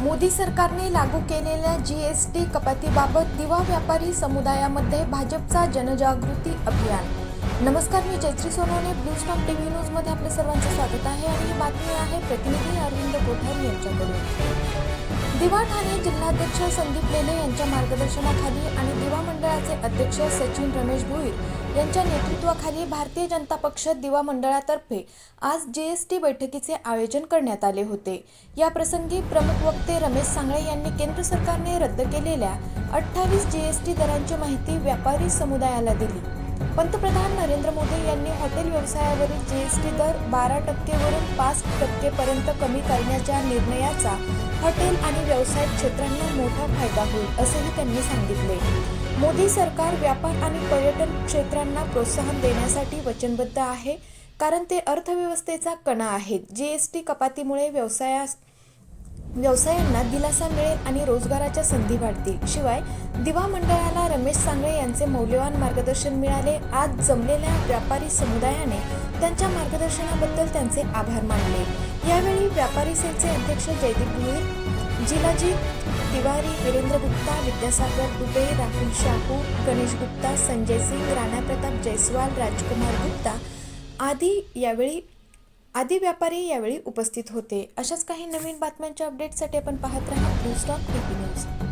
मोदी सरकारने लागू केलेल्या जी एस टी कपातीबाबत दिवा व्यापारी समुदायामध्ये भाजपचा जनजागृती अभियान. नमस्कार मी Jayashree Sonawane. Blue stock TV न्यूजमध्ये आपले सर्वांचं स्वागत आहे आणि ही बातमी आहे प्रतिनिधी अरविंद कोठारी यांच्याकडून. दिवा ठाणे जिल्हाध्यक्ष संदीप लेले यांच्या मार्गदर्शनाखाली आणि दिवा मंडळाचे अध्यक्ष सचिन रमेश भोईर यांच्या नेतृत्वाखाली भारतीय जनता पक्ष दिवा मंडळातर्फे आज जीएसटी बैठकीचे आयोजन करण्यात आले होते. या प्रसंगी प्रमुख वक्ते रमेश सांगळे यांनी केंद्र सरकारने रद्द केलेल्या अठ्ठावीस जीएसटी दरांची माहिती व्यापारी समुदायाला दिली. पंतप्रधान नरेंद्र मोदी यांनी हॉटेल व्यवसायावरील जी एस टी दर बारा टक्केवरून पाच टक्केपर्यंत कमी करण्याच्या निर्णयाचा हॉटेल आणि व्यवसाय क्षेत्रांना मोठा फायदा होईल असेही त्यांनी सांगितले. मोदी सरकार व्यापार आणि पर्यटन क्षेत्रांना प्रोत्साहन देण्यासाठी वचनबद्ध आहे कारण ते अर्थव्यवस्थेचा कणा आहेत. जी एस टी कपातीमुळे व्यवसायास व्यवसायांना दिलासा मिळेल आणि रोजगाराच्या संधी वाढतील. शिवाय दिवा मंडळाला रमेश सांगळे यांचे मौल्यवान मार्गदर्शन मिळाले. आज जमलेल्या व्यापारी समुदायाने त्यांच्या मार्गदर्शनाबद्दल त्यांचे आभार मानले. यावेळी व्यापारी सेलचे अध्यक्ष जयदीप भोईर जिलाजी तिवारी वीरेंद्र गुप्ता विद्यासागर दुबे राहुल शाहू गणेश गुप्ता संजय सिंग राणा प्रताप जयस्वाल राजकुमार गुप्ता आदी यावेळी आदी व्यापारी यावेळी उपस्थित होते. अशाच काही नवीन बातम्यांच्या अपडेटसाठी आपण पाहत राहा. Blue stock news